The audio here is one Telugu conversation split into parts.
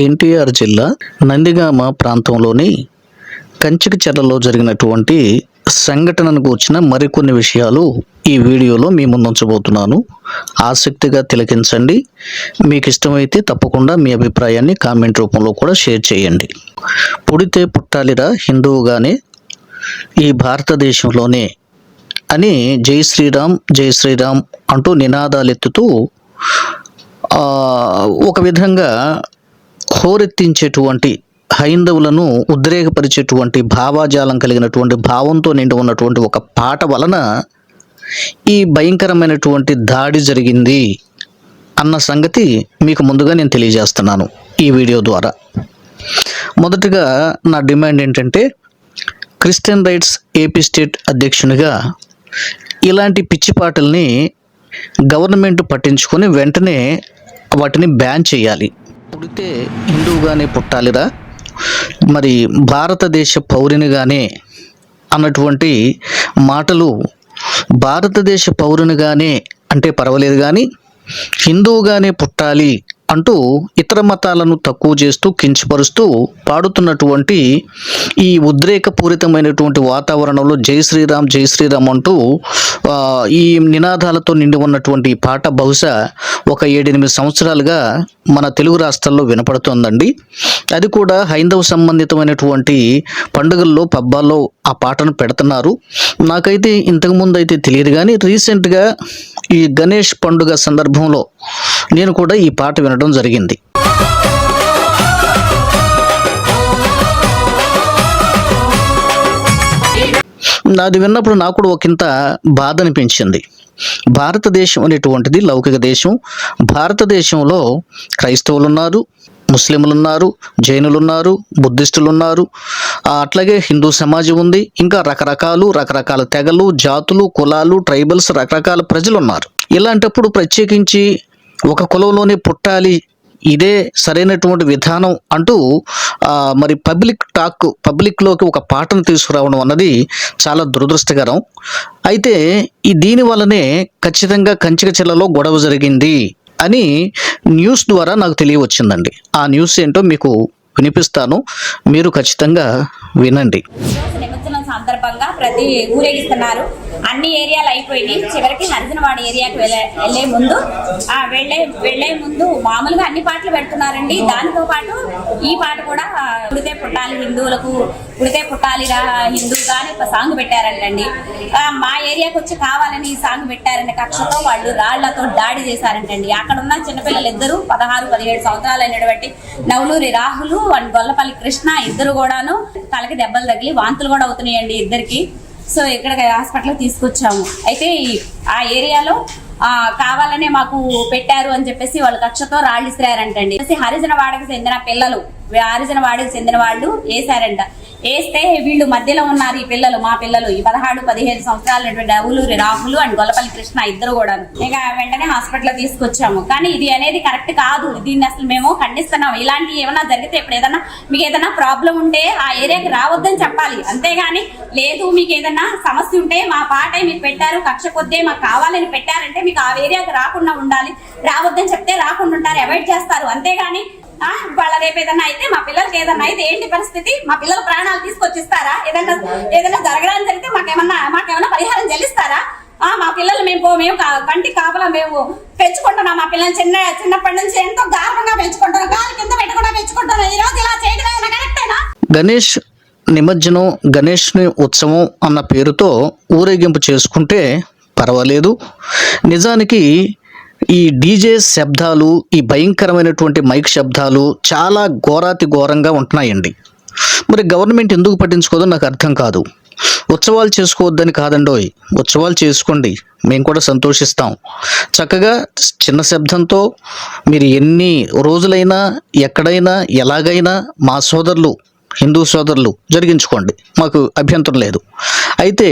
ఎన్టీఆర్ జిల్లా నందిగామ ప్రాంతంలోని కంచికచెర్లలో జరిగినటువంటి సంఘటనను కూర్చిన మరికొన్ని విషయాలు ఈ వీడియోలో మీ ముందుంచబోతున్నాను. ఆసక్తిగా తిలకించండి. మీకు ఇష్టమైతే తప్పకుండా మీ అభిప్రాయాన్ని కామెంట్ రూపంలో కూడా షేర్ చేయండి. పుడితే పుట్టాలిరా హిందువుగానే. ఈ భారతదేశంలోనే అని జై శ్రీరామ్ జై శ్రీరామ్ అంటూ నినాదాలెత్తుతూ ఎత్తుతూ ఒక విధంగా హోరెత్తించేటువంటి హైందవులను ఉద్రేకపరిచేటువంటి భావాజాలం కలిగినటువంటి భావంతో నిండి ఉన్నటువంటి ఒక పాట వలన ఈ భయంకరమైనటువంటి దాడి జరిగింది అన్న సంగతి మీకు ముందుగా నేను తెలియజేస్తున్నాను ఈ వీడియో ద్వారా. మొదటగా నా డిమాండ్ ఏంటంటే క్రిస్టియన్ రైట్స్ ఏపీ స్టేట్ అధ్యక్షునిగా ఇలాంటి పిచ్చి పాటల్ని గవర్నమెంట్ పట్టించుకొని వెంటనే వాటిని బ్యాన్ చేయాలి. పుడితే హిందువుగానే పుట్టాలిరా. మరి భారతదేశ పౌరునిగానే అన్నటువంటి మాటలు భారతదేశ పౌరునిగానే అంటే పర్వాలేదు కానీ హిందువుగానే పుట్టాలి అంటూ ఇతర మతాలను తక్కువ చేస్తూ కించపరుస్తూ పాడుతున్నటువంటి ఈ ఉద్రేకపూరితమైనటువంటి వాతావరణంలో జై శ్రీరామ్ జై శ్రీరామ్ అంటూ ఈ నినాదాలతో నిండి ఉన్నటువంటి ఈ పాట బహుశా ఒక ఏడెనిమిది సంవత్సరాలుగా మన తెలుగు రాష్ట్రాల్లో వినపడుతోందండి. అది కూడా హైందవ సంబంధితమైనటువంటి పండుగల్లో పబ్బాల్లో ఆ పాటను పెడుతున్నారు. నాకైతే ఇంతకుముందు అయితే తెలియదు కానీ రీసెంట్గా ఈ గణేష్ పండుగ సందర్భంలో నేను కూడా ఈ పాట వినడం జరిగింది. అది విన్నప్పుడు నాకు కూడా ఒకంత బాధ అనిపించింది. భారతదేశం అనేటువంటిది లౌకిక దేశం. భారతదేశంలో క్రైస్తవులు ఉన్నారు ముస్లింలు ఉన్నారు జైనులు ఉన్నారు బుద్ధిస్టులు ఉన్నారు అట్లాగే హిందూ సమాజం ఉంది. ఇంకా రకరకాలు రకరకాల తెగలు జాతులు కులాలు ట్రైబల్స్ రకరకాల ప్రజలు ఉన్నారు ఇలాంటప్పుడు ప్రత్యేకించి ఒక కులంలోనే పుట్టాలి ఇదే సరైనటువంటి విధానం అంటూ మరి పబ్లిక్ టాక్ పబ్లిక్లోకి ఒక పాటను తీసుకురావడం అన్నది చాలా దురదృష్టకరం. అయితే ఈ దీని వల్లనే ఖచ్చితంగా కంచిక చెల్లలో గొడవ జరిగింది అని న్యూస్ ద్వారా నాకు తెలియవచ్చిందండి. ఆ న్యూస్ ఏంటో మీకు వినిపిస్తాను. మీరు ఖచ్చితంగా వినండి. సందర్భంగా ప్రతి ఊరేగిస్తున్నారు. అన్ని ఏరియాలు అయిపోయినాయి. చివరికి హరిజనవాడ ఏరియాకి వెళ్ళే వెళ్ళే ముందు ఆ వెళ్ళే వెళ్ళే ముందు మామూలుగా అన్ని పాటలు పెడుతున్నారండి. దానితో పాటు ఈ పాట కూడా ఉడితే పుడితే పుట్టాలి హిందువులకు పుడితే పుట్టాలిరా హిందువుగా అని ఒక సాంగ్ పెట్టారంటండి. మా ఏరియాకి వచ్చి కావాలని ఈ సాంగ్ పెట్టారని కక్షతో వాళ్ళు రాళ్ళతో దాడి చేశారంటండి. అక్కడ ఉన్న చిన్నపిల్లలు ఇద్దరు పదహారు పదిహేడు సంవత్సరాలు అయినటువంటి నవలూరి రాహులు అండ్ గొల్లపల్లి కృష్ణ ఇద్దరు కూడాను తలకి దెబ్బలు తగిలి వాంతులు కూడా అవుతున్నాయండి ఇద్దరికి. సో ఇక్కడ హాస్పిటల్ తీసుకొచ్చాము. అయితే ఈ- ఆ ఏరియాలో ఆ, కావాలనే మాకు పెట్టారు అని చెప్పేసి వాళ్ళు కక్షతో రాళ్ళు ఇస్తారంటండి హరిజన వాడకు చెందిన పిల్లలు హరిజన వాడకి చెందిన వాళ్ళు వేశారంట. వేస్తే వీళ్ళు మధ్యలో ఉన్నారు ఈ పిల్లలు మా పిల్లలు. ఈ పదహారు పదిహేను సంవత్సరాలు డవులూరి రాహులు అండ్ గొల్లపల్లి కృష్ణ ఇద్దరు కూడా ఇక వెంటనే హాస్పిటల్ తీసుకొచ్చాము. కానీ ఇది అనేది కరెక్ట్ కాదు. దీన్ని అసలు మేము ఖండిస్తున్నాం. ఇలాంటి ఏమైనా జరిగితే ఇప్పుడు ఏదైనా మీకు ఏదైనా ప్రాబ్లం ఉంటే ఆ ఏరియాకి రావద్దని చెప్పాలి. అంతేగాని లేదు మీకు ఏదైనా సమస్య ఉంటే మా పాటే మీకు పెట్టారు. కక్ష కొద్దే మాకు కావాలని పెట్టారంటే మీకు ఆ ఏరియాకి రాకుండా ఉండాలి. రావద్దని చెప్తే రాకుండా ఉంటారు. అవాయిడ్ చేస్తారు. అంతేగాని వాళ్ళ రేపు ఏదైనా అయితే మా పిల్లలకి ఏదైనా అయితే ఏంటి పరిస్థితి? మా పిల్లల ప్రాణాలు తీసుకొచ్చిస్తారా? ఏదైనా ఏదైనా జరగడానికి జరిగితే మాకేమన్నా మాకేమన్నా పరిహారం చెల్లిస్తారా? ఆ మా పిల్లలు మేము పో- మేము కంటి కాపలా మేము పెంచుకుంటున్నాం. మా పిల్లల్ని చిన్న చిన్నప్పటి నుంచి ఎంతో గర్వంగా పెంచుకుంటున్నాం. గాలి కింద పెట్టకుండా పెంచుకుంటున్నాం. ఈ రోజు ఇలా చేయడం కరెక్టేనా గణేష్ నిమజ్జనం గణేష్ని ఉత్సవం అన్న పేరుతో ఊరేగింపు చేసుకుంటే పర్వాలేదు. నిజానికి ఈ డీజే శబ్దాలు ఈ భయంకరమైనటువంటి మైక్ శబ్దాలు చాలా ఘోరాతి ఘోరంగా ఉంటున్నాయండి. మరి గవర్నమెంట్ ఎందుకు పట్టించుకోదో నాకు అర్థం కాదు. ఉత్సవాలు చేసుకోవద్దని కాదండోయ్. ఉత్సవాలు చేసుకోండి. మేము కూడా సంతోషిస్తాం. చక్కగా చిన్న శబ్దంతో మీరు ఎన్ని రోజులైనా ఎక్కడైనా ఎలాగైనా మా సోదరులు హిందూ సోదరులు జరిగించుకోండి. మాకు అభ్యంతరం లేదు. అయితే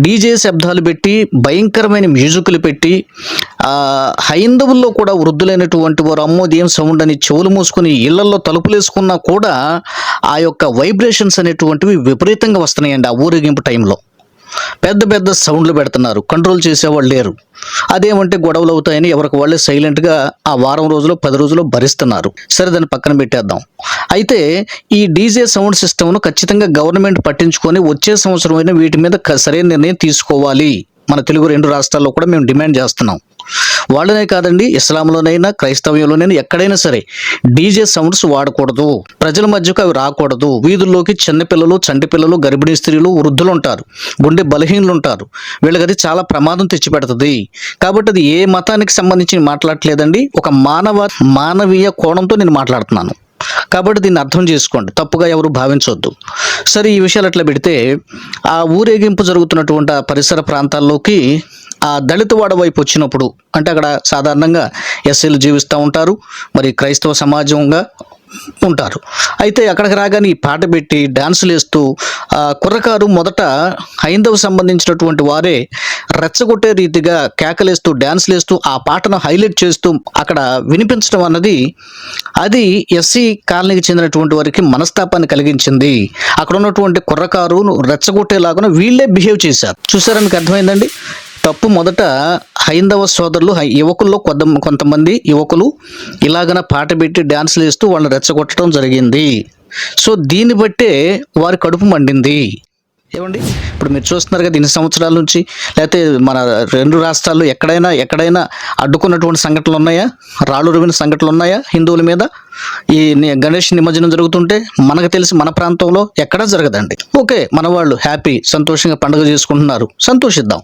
డీజే శబ్దాలు పెట్టి భయంకరమైన మ్యూజిక్లు పెట్టి హైందవుల్లో కూడా వృద్ధులైనటువంటి వారు అమ్మో దేం సౌండ్ అని చెవులు మూసుకుని ఇళ్ళలో తలుపులేసుకున్నా కూడా ఆ యొక్క వైబ్రేషన్స్ అనేటువంటివి విపరీతంగా వస్తున్నాయండి ఆ ఊరేగింపు టైంలో. పెద్ద పెద్ద సౌండ్లు పెడుతున్నారు. కంట్రోల్ చేసేవాళ్ళు లేరు. అదేమంటే గొడవలు అవుతాయని ఎవరికి వాళ్ళే సైలెంట్గా ఆ వారం రోజులు పది రోజులు భరిస్తున్నారు. సరే దాన్ని పక్కన పెట్టేద్దాం. అయితే ఈ డీజే సౌండ్ సిస్టమ్ను ఖచ్చితంగా గవర్నమెంట్ పట్టించుకొని వచ్చే సంవత్సరం అయినా వీటి మీద సరైన నిర్ణయం తీసుకోవాలి. మన తెలుగు రెండు రాష్ట్రాల్లో కూడా మేము డిమాండ్ చేస్తున్నాం. వాళ్ళనే కాదండి ఇస్లాంలోనైనా క్రైస్తవ్యంలోనైనా ఎక్కడైనా సరే డీజే సౌండ్స్ వాడకూడదు. ప్రజల మధ్యకు అవి రాకూడదు. వీధుల్లోకి చిన్నపిల్లలు చంటి పిల్లలు గర్భిణీ స్త్రీలు వృద్ధులు ఉంటారు. గుండె బలహీనలు ఉంటారు. వీళ్ళకి అది చాలా ప్రమాదం తెచ్చిపెడుతుంది. కాబట్టి అది ఏ మతానికి సంబంధించి మాట్లాడట్లేదండి ఒక మానవ మానవీయ కోణంతో నేను మాట్లాడుతున్నాను. కాబట్టి దీన్ని అర్థం చేసుకోండి. తప్పుగా ఎవరు భావించవద్దు సరే ఈ విషయాలు అట్లా పెడితే ఆ ఊరేగింపు జరుగుతున్నటువంటి ఆ పరిసర ప్రాంతాల్లోకి ఆ దళిత వాడ వైపు వచ్చినప్పుడు అంటే అక్కడ సాధారణంగా ఎస్సీలు జీవిస్తూ ఉంటారు మరి క్రైస్తవ సమాజంగా ఉంటారు. అయితే అక్కడికి రాగానే ఈ పాట పెట్టి డాన్సులు వేస్తూ ఆ కుర్రకారు మొదట హైందవ సంబంధించినటువంటి వారే రెచ్చగొట్టే రీతిగా కేకలేస్తూ డాన్సులు వేస్తూ ఆ పాటను హైలైట్ చేస్తూ అక్కడ వినిపించడం అన్నది అది ఎస్సీ కాలనీకి చెందినటువంటి వారికి మనస్తాపాన్ని కలిగించింది. అక్కడ ఉన్నటువంటి కుర్రకారు రెచ్చగొట్టేలాగా వీళ్ళే బిహేవ్ చేశారు. చూసారా మీకు అర్థమైందండి? తప్పు మొదట హైందవ సోదరులు హై- యువకుల్లో కొంత కొంతమంది యువకులు ఇలాగన పాట పెట్టి డ్యాన్సులు వేస్తూ వాళ్ళని రెచ్చగొట్టడం జరిగింది. సో దీన్ని బట్టే వారి కడుపు మండింది. ఏమండి? ఇప్పుడు మీరు చూస్తున్నారు కదా ఇన్ని సంవత్సరాల నుంచి లేకపోతే మన రెండు రాష్ట్రాల్లో ఎక్కడైనా ఎక్కడైనా అడ్డుకున్నటువంటి సంఘటనలు ఉన్నాయా? రాళ్ళు రువిన సంఘటనలు ఉన్నాయా హిందువుల మీద? ఈ గణేష్ నిమజ్జనం జరుగుతుంటే మనకు తెలిసి మన ప్రాంతంలో ఎక్కడా జరగదండి. ఓకే మన వాళ్ళు హ్యాపీ సంతోషంగా పండుగ చేసుకుంటున్నారు. సంతోషిద్దాం.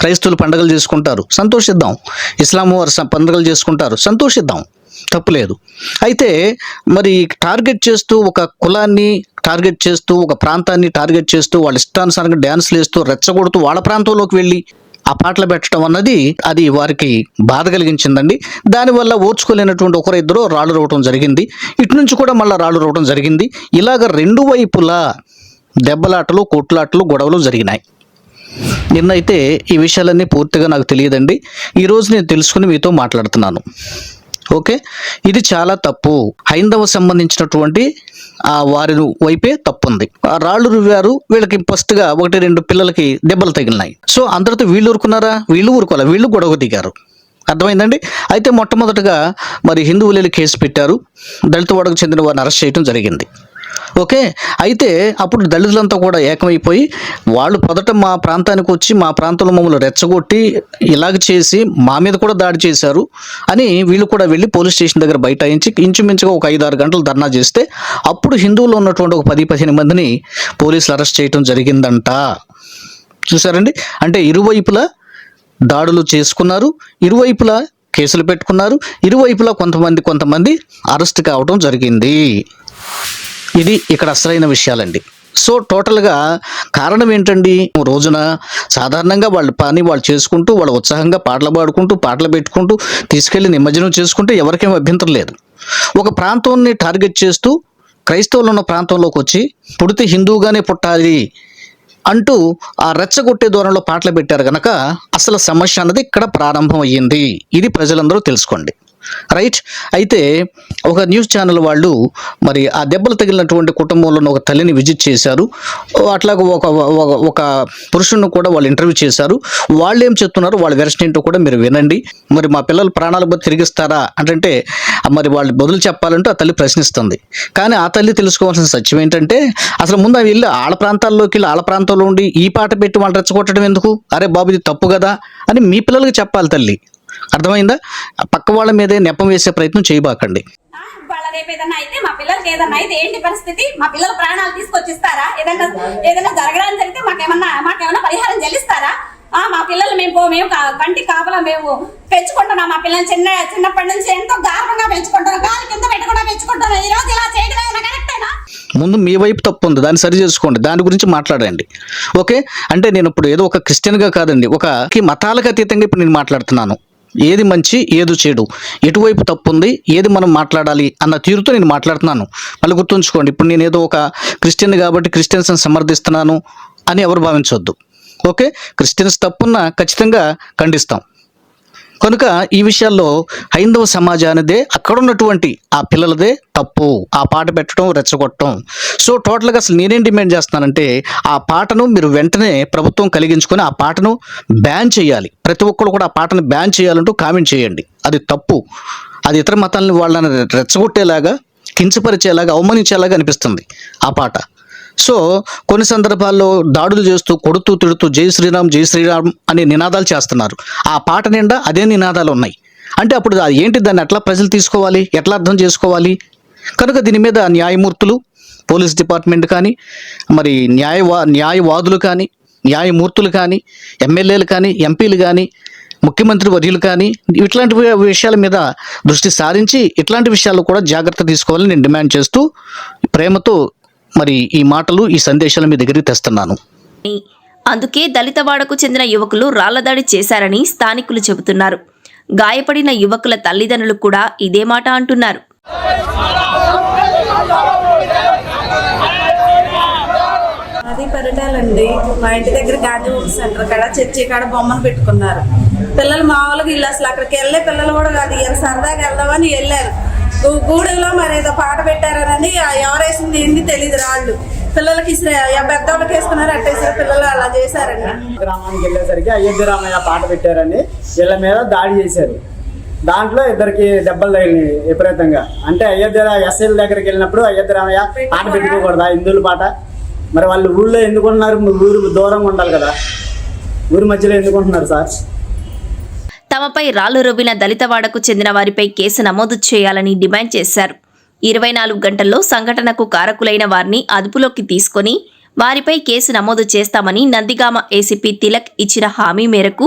క్రైస్తవులు పండుగలు చేసుకుంటారు. సంతోషిద్దాం. ఇస్లాం వారు స- పండుగలు చేసుకుంటారు. సంతోషిద్దాం. తప్పులేదు అయితే మరి టార్గెట్ చేస్తూ ఒక కులాన్ని టార్గెట్ చేస్తూ ఒక ప్రాంతాన్ని టార్గెట్ చేస్తూ వాళ్ళ ఇష్టానుసారంగా డ్యాన్స్లు వేస్తూ రెచ్చగొడుతూ వాళ్ళ ప్రాంతంలోకి వెళ్ళి ఆ పాటలు పెట్టడం అన్నది అది వారికి బాధ కలిగించిందండి. దానివల్ల ఓర్చుకోలేనటువంటి ఒకరు ఇద్దరు రాళ్ళు రవ్వటం జరిగింది. ఇటు నుంచి కూడా మళ్ళీ రాళ్ళు రవ్వటం జరిగింది. ఇలాగ రెండు వైపులా దెబ్బలాటలు కొట్లాటలు గొడవలు జరిగినాయి. నిన్నైతే ఈ విషయాలన్నీ పూర్తిగా నాకు తెలియదండి. ఈరోజు నేను తెలుసుకుని మీతో మాట్లాడుతున్నాను. ఓకే? ఇది చాలా తప్పు. హైందవ సంబంధించినటువంటి ఆ వారి వైపే తప్పు ఉంది ఆ రాళ్ళు రువ్వారు వీళ్ళకి ఫస్ట్గా ఒకటి రెండు పిల్లలకి దెబ్బలు తగిలినాయి. సో అందరితో వీళ్ళు ఊరుకున్నారా? వీళ్ళు ఊరుకోవాలి? వీళ్ళు గొడవ దిగారు. అర్థమైందండి? అయితే మొట్టమొదటగా మరి హిందువులు కేసు పెట్టారు. దళిత వాడకు చెందిన వారిని అరెస్ట్ చేయడం జరిగింది. ఓకే? అయితే అప్పుడు దళితులంతా కూడా ఏకమైపోయి వాళ్ళు మొదట మా ప్రాంతానికి వచ్చి మా ప్రాంతంలో మమ్మల్ని రెచ్చగొట్టి ఇలాగ చేసి మా మీద కూడా దాడి చేశారు అని వీళ్ళు కూడా వెళ్ళి పోలీస్ స్టేషన్ దగ్గర బైఠాయించి ఇంచుమించుగా ఒక ఐదు ఆరు గంటలు ధర్నా చేస్తే అప్పుడు హిందువులు ఉన్నటువంటి ఒక పది పదిహేను మందిని పోలీసులు అరెస్ట్ చేయడం జరిగిందంట. చూసారండి అంటే ఇరువైపులా దాడులు చేసుకున్నారు ఇరువైపులా కేసులు పెట్టుకున్నారు ఇరువైపులా కొంతమంది కొంతమంది అరెస్ట్ కావడం జరిగింది. ఇది ఇక్కడ అసలైన విషయాలండి. సో టోటల్గా కారణం ఏంటండి? రోజున సాధారణంగా వాళ్ళ పని వాళ్ళు చేసుకుంటూ వాళ్ళు ఉత్సాహంగా పాటలు పాడుకుంటూ పాటలు పెట్టుకుంటూ తీసుకెళ్ళి నిమజ్జనం చేసుకుంటూ ఎవరికేం అభ్యంతరం లేదు. ఒక ప్రాంతాన్ని టార్గెట్ చేస్తూ క్రైస్తవులు ఉన్న ప్రాంతంలోకి వచ్చి పుడితే హిందువుగానే పుట్టాలి అంటూ ఆ రెచ్చగొట్టే దూరంలో పాటలు పెట్టారు కనుక అసలు సమస్య అన్నది ఇక్కడ ప్రారంభం అయ్యింది. ఇది ప్రజలందరూ తెలుసుకోండి. రైట్ అయితే ఒక న్యూస్ ఛానల్ వాళ్ళు మరి ఆ దెబ్బలు తగిలినటువంటి కుటుంబంలో ఒక తల్లిని విజిట్ చేశారు. అట్లాగే ఒక ఒక- పురుషుడిని కూడా వాళ్ళు ఇంటర్వ్యూ చేశారు. వాళ్ళు ఏం చెప్తున్నారు? వాళ్ళ వెర్షన్ ఏంటో కూడా మీరు వినండి. మరి మా పిల్లలు ప్రాణాలకు తిరిగిస్తారా? అంటే మరి వాళ్ళు బదులు చెప్పాలంటే ఆ తల్లి ప్రశ్నిస్తుంది. కానీ ఆ తల్లి తెలుసుకోవాల్సిన సత్యం ఏంటంటే అసలు ముందు అవి వెళ్ళి ఆళ్ళ ప్రాంతాల్లోకి వెళ్ళి ఆళ్ళ ప్రాంతంలో ఉండి ఈ పాట పెట్టి వాళ్ళు రెచ్చగొట్టడం ఎందుకు? అరే బాబు ఇది తప్పు కదా? అని మీ పిల్లలకి చెప్పాలి తల్లి. అర్థమైందా? పక్క వాళ్ళ మీదే నెపం వేసే ప్రయత్నం చేయబాకండి. రేపు ఏదన్నా అయితే మా పిల్లలకి ఏదన్నా అయితే ఏంటి పరిస్థితి? మా పిల్లల ప్రాణాలు తీసుకొచ్చిస్తారా? ఏదన్నా ఏదైనా జరగడానికి జరిగితే మాకేమన్నా మాకేమన్నా పరిహారం చెల్లిస్తారా? ఆ, మా పిల్లలు మేము మేము కంటి కాపలా మేము పెంచుకుంటున్నాం. మా పిల్లల్ని చిన్న చిన్నప్పటి నుంచి ఎంతో గార్వంగా పెంచుకుంటున్నాం. గాలి కింద పెట్టకుండా పెంచుకుంటున్నాం. ఈ రోజు ఇలా చేయడం కరెక్టేనా ముందు మీ వైపు తప్పు ఉంది. దాన్ని సరి చేసుకోండి. దాని గురించి మాట్లాడండి. ఓకే? అంటే నేను ఇప్పుడు ఏదో ఒక క్రిస్టియన్గా కాదండి. ఒక మతాలకు అతీతంగా ఇప్పుడు నేను మాట్లాడుతున్నాను. ఏది మంచి ఏది చెడు? ఎటువైపు తప్పు ఉంది ఏది మనం మాట్లాడాలి అన్న తీరుతో నేను మాట్లాడుతున్నాను. మళ్ళీ గుర్తుంచుకోండి ఇప్పుడు నేను ఏదో ఒక క్రిస్టియన్ కాబట్టి క్రిస్టియన్స్ని సమర్థిస్తున్నాను అని ఎవరు భావించవద్దు ఓకే? క్రిస్టియన్స్ తప్పున్నా ఖచ్చితంగా ఖండిస్తాం. కనుక ఈ విషయాల్లో హైందవ సమాజానిదే అక్కడ ఉన్నటువంటి ఆ పిల్లలదే తప్పు. ఆ పాట పెట్టడం రెచ్చగొట్టడం. సో టోటల్గా అసలు నేనేం డిమాండ్ చేస్తున్నానంటే ఆ పాటను మీరు వెంటనే ప్రభుత్వం కలిగించుకొని ఆ పాటను బ్యాన్ చేయాలి. ప్రతి ఒక్కరు కూడా ఆ పాటను బ్యాన్ చేయాలంటూ కామెంట్ చేయండి. అది తప్పు. అది ఇతర మతాలను వాళ్ళని రెచ్చగొట్టేలాగా కించపరిచేలాగా అవమానించేలాగా అనిపిస్తుంది ఆ పాట. సో కొన్ని సందర్భాల్లో దాడులు చేస్తూ కొడుతూ తిడుతూ జై శ్రీరామ్ జై శ్రీరామ్ అనే నినాదాలు చేస్తున్నారు. ఆ పాట నిండా అదే నినాదాలు ఉన్నాయి. అంటే అప్పుడు అది ఏంటి? దాన్ని ఎట్లా ప్రజలు తీసుకోవాలి? ఎట్లా అర్థం చేసుకోవాలి? కనుక దీని మీద న్యాయమూర్తులు పోలీస్ డిపార్ట్మెంట్ కానీ మరి న్యాయవా న్యాయవాదులు కానీ న్యాయమూర్తులు కానీ ఎమ్మెల్యేలు కానీ ఎంపీలు కానీ ముఖ్యమంత్రి వర్యులు కానీ ఇట్లాంటి విషయాల మీద దృష్టి సారించి ఇట్లాంటి విషయాల్లో కూడా జాగ్రత్త తీసుకోవాలని నేను డిమాండ్ చేస్తూ ప్రేమతో మరి ఈ మాటలు ఈ సందేశాలు మీ దగ్గరికి తెస్తున్నాను. అందుకే దళితవాడకు చెందిన యువకులు రాళ్ళదాడి చేశారని స్థానికులు చెబుతున్నారు. గాయపడిన యువకుల తల్లిదండ్రులు కూడా ఇదే మాట అంటున్నారు. అది పరిటాలండి మా ఇంటి దగ్గర గాంధీ బుక్ సెంటర్ కాడ చర్చి కాడ బొమ్మను పెట్టుకున్నారు. పిల్లలు మామూలుగా ఇల్లు అసలు అక్కడికి వెళ్ళే పిల్లలు కూడా కాదు. ఇవాళ సరదాగా వెళ్దామని వెళ్ళారు. గూడెంలో మరి ఏదో పాట పెట్టారని ఆ ఎవరేసింది ఏంది తెలియదు రాళ్ళు. పిల్లలకి ఇసిరే ఆ పెద్దవాళ్ళకి వేసుకున్నారు అట్టేసారు పిల్లలు అలా చేశారండి గ్రామానికి వెళ్ళేసరికి అయోధ్య రామయ్య పాట పెట్టారని వీళ్ళ మీద దాడి చేశారు. దాంట్లో ఇద్దరికి దెబ్బలు తగిలినాయి విపరీతంగా. అంటే అయోధ్య ఎస్ఐల దగ్గరికి వెళ్ళినప్పుడు అయోధ్య రామయ్య పాట పెట్టుకోకూడదా హిందువుల పాట? మరి వాళ్ళు ఊళ్ళో ఎందుకు ఉంటున్నారు ఊరు దూరంగా ఉండాలి కదా. ఊరి మధ్యలో ఎందుకు ఉంటున్నారు సార్? తమపై రాళ్ళు రువ్విన దళితవాడకు చెందిన వారిపై కేసు నమోదు చేయాలని డిమాండ్ చేశారు. ఇరవై నాలుగు గంటల్లో సంఘటనకు కారకులైన వారిని అదుపులోకి తీసుకొని వారిపై కేసు నమోదు చేస్తామని నందిగామ ఏసీపీ తిలక్ ఇచ్చిన హామీ మేరకు